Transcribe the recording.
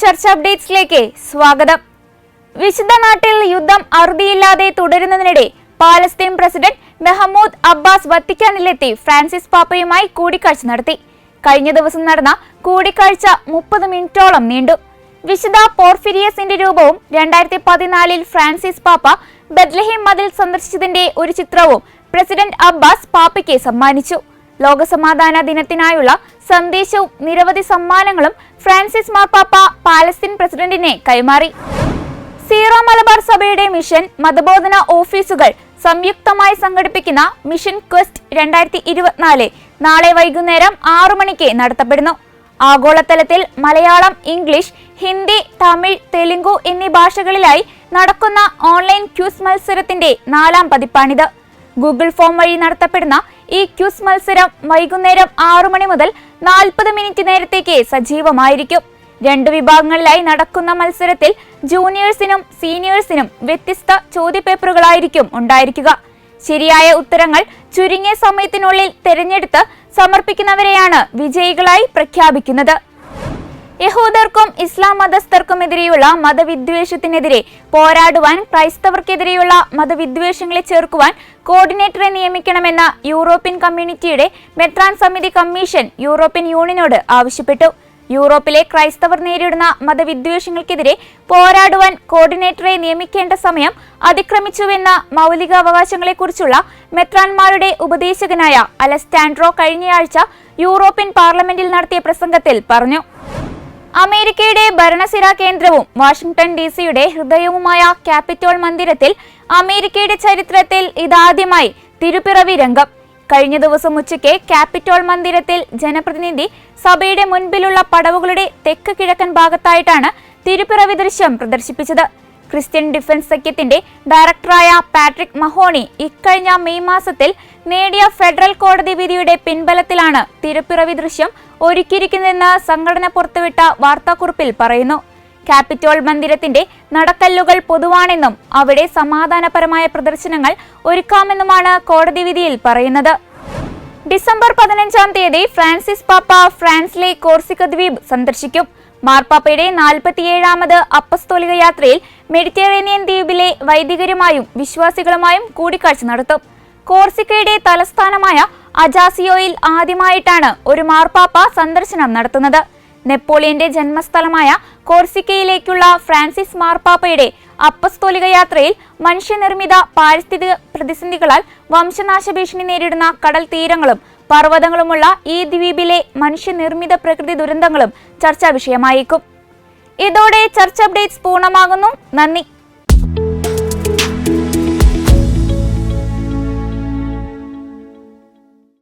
ചർച്ച അപ്ഡേറ്റ്സിലേക്ക് സ്വാഗതം. വിശുദ്ധ നാട്ടിൽ യുദ്ധം അറുതിയില്ലാതെ തുടരുന്നതിനിടെ പാലസ്തീൻ പ്രസിഡന്റ് മെഹമ്മൂദ് അബ്ബാസ് വത്തിക്കാനിലെത്തി ഫ്രാൻസിസ് പാപ്പയുമായി കൂടിക്കാഴ്ച നടത്തി. കഴിഞ്ഞ ദിവസം നടന്ന കൂടിക്കാഴ്ച മുപ്പത് മിനിറ്റോളം നീണ്ടു. വിശുദ്ധ പോർഫിരിയസിന്റെ രൂപവും രണ്ടായിരത്തി പതിനാലിൽ ഫ്രാൻസിസ് പാപ്പ ബദ്ലഹിം മതിൽ സന്ദർശിച്ചതിന്റെ ഒരു ചിത്രവും പ്രസിഡന്റ് അബ്ബാസ് പാപ്പയ്ക്ക് സമ്മാനിച്ചു. ലോകസമാധാന ദിനത്തിനായുള്ള സന്ദേശവും നിരവധി സമ്മാനങ്ങളും ഫ്രാൻസിസ് മാർപ്പാപ്പ പാലസ്തീൻ പ്രസിഡന്റിനെ കൈമാറി. സീറോ മലബാർ സഭയുടെ മിഷൻ മതബോധന ഓഫീസുകൾ സംയുക്തമായി സംഘടിപ്പിക്കുന്ന മിഷൻ ക്വസ്റ്റ് രണ്ടായിരത്തി ഇരുപത്തിനാല് നാളെ വൈകുന്നേരം ആറു മണിക്ക് നടത്തപ്പെടുന്നു. ആഗോളതലത്തിൽ മലയാളം ഇംഗ്ലീഷ് ഹിന്ദി തമിഴ് തെലുങ്കു എന്നീ ഭാഷകളിലായി നടക്കുന്ന ഓൺലൈൻ ക്യൂസ് മത്സരത്തിന്റെ നാലാം പതിപ്പാണിത്. ഗൂഗിൾ ഫോം വഴി നടത്തപ്പെടുന്ന ഈ ക്യൂസ് മത്സരം വൈകുന്നേരം ആറു മണി മുതൽ നാൽപ്പത് മിനിറ്റ് നേരത്തേക്ക് സജീവമായിരിക്കും. രണ്ട് വിഭാഗങ്ങളിലായി നടക്കുന്ന മത്സരത്തിൽ ജൂനിയേഴ്സിനും സീനിയേഴ്സിനും വ്യത്യസ്ത ചോദ്യപേപ്പറുകളായിരിക്കും ഉണ്ടായിരിക്കുക. ശരിയായ ഉത്തരങ്ങൾ ചുരുങ്ങിയ സമയത്തിനുള്ളിൽ തിരഞ്ഞെടുത്ത് സമർപ്പിക്കുന്നവരെയാണ് വിജയികളായി പ്രഖ്യാപിക്കുന്നത്. യഹൂദർക്കും ഇസ്ലാം മതസ്ഥർക്കുമെതിരെയുള്ള മതവിദ്വേഷത്തിനെതിരെ പോരാടുവാൻ ക്രൈസ്തവർക്കെതിരെയുള്ള മതവിദ്വേഷങ്ങളെ ചേർക്കുവാൻ കോർഡിനേറ്ററെ നിയമിക്കണമെന്ന യൂറോപ്യൻ കമ്മ്യൂണിറ്റിയുടെ മെട്രാൻ സമിതി കമ്മീഷൻ യൂറോപ്യൻ യൂണിയനോട് ആവശ്യപ്പെട്ടു. യൂറോപ്പിലെ ക്രൈസ്തവർ നേരിടുന്ന മതവിദ്വേഷങ്ങൾക്കെതിരെ പോരാടുവാൻ കോർഡിനേറ്ററെ നിയമിക്കേണ്ട സമയം അതിക്രമിച്ചുവെന്ന മൗലികാവകാശങ്ങളെക്കുറിച്ചുള്ള മെത്രാൻമാരുടെ ഉപദേശകനായ അലസ്റ്റാൻഡ്രോ കഴിഞ്ഞയാഴ്ച യൂറോപ്യൻ പാർലമെന്റിൽ നടത്തിയ പ്രസംഗത്തിൽ പറഞ്ഞു. അമേരിക്കയുടെ ഭരണസിരാ കേന്ദ്രവും വാഷിംഗ്ടൺ ഡി സിയുടെ ഹൃദയവുമായ ക്യാപിറ്റോൾ മന്ദിരത്തിൽ അമേരിക്കയുടെ ചരിത്രത്തിൽ ഇതാദ്യമായി തിരുപ്പിറവി രംഗം. കഴിഞ്ഞ ദിവസം ഉച്ചയ്ക്ക് ക്യാപിറ്റോൾ മന്ദിരത്തിൽ ജനപ്രതിനിധി സഭയുടെ മുൻപിലുള്ള പടവുകളുടെ തെക്ക് കിഴക്കൻ ഭാഗത്തായിട്ടാണ് തിരുപ്പിറവി ദൃശ്യം പ്രദർശിപ്പിച്ചത്. ക്രിസ്ത്യൻ ഡിഫൻസ് സഖ്യത്തിന്റെ ഡയറക്ടറായ പാട്രിക് മഹോണി ഇക്കഴിഞ്ഞ മെയ് മാസത്തിൽ നേടിയ ഫെഡറൽ കോടതി വിധിയുടെ പിൻബലത്തിലാണ് തിരുപ്പിറവി ദൃശ്യം ഒരുക്കിയിരിക്കുന്നതെന്ന് സംഘടന പുറത്തുവിട്ട വാർത്താക്കുറിപ്പിൽ പറയുന്നു. ക്യാപിറ്റോൾ മന്ദിരത്തിന്റെ നടക്കല്ലുകൾ പൊതുവാണെന്നും അവിടെ സമാധാനപരമായ പ്രദർശനങ്ങൾ ഒരുക്കാമെന്നുമാണ് കോടതി വിധിയിൽ പറയുന്നത്. ഡിസംബർ പതിനഞ്ചാം തീയതി ഫ്രാൻസിസ് പാപ്പ ഫ്രാൻസിലെ കോർസിക്ക ദ്വീപ് സന്ദർശിക്കും. മാർപ്പാപ്പയുടെ നാൽപ്പത്തിയേഴാമത് അപ്പസ്തോലിക യാത്രയിൽ മെഡിറ്ററേനിയൻ ദ്വീപിലെ വൈദികരുമായും വിശ്വാസികളുമായും കൂടിക്കാഴ്ച നടത്തും. കോർസിക്കയുടെ തലസ്ഥാനമായ അജാസിയോയിൽ ആദ്യമായിട്ടാണ് ഒരു മാർപ്പാപ്പ സന്ദർശനം നടത്തുന്നത്. നെപ്പോളിയന്റെ ജന്മസ്ഥലമായ കോർസിക്കയിലേക്കുള്ള ഫ്രാൻസിസ് മാർപ്പാപ്പയുടെ അപ്പസ്തോലിക യാത്രയിൽ മനുഷ്യനിർമ്മിത പാരിസ്ഥിതിക പ്രതിസന്ധികളാൽ വംശനാശ ഭീഷണി നേരിടുന്ന കടൽ തീരങ്ങളും പർവതങ്ങളുമുള്ള ഈ ദ്വീപിലെ മനുഷ്യനിർമ്മിത പ്രകൃതി ദുരന്തങ്ങളും ചർച്ചാ വിഷയമായേക്കും. ഇതോടെ ചർച്ച അപ്ഡേറ്റ്സ് പൂർണമാകുന്നു. നന്ദി.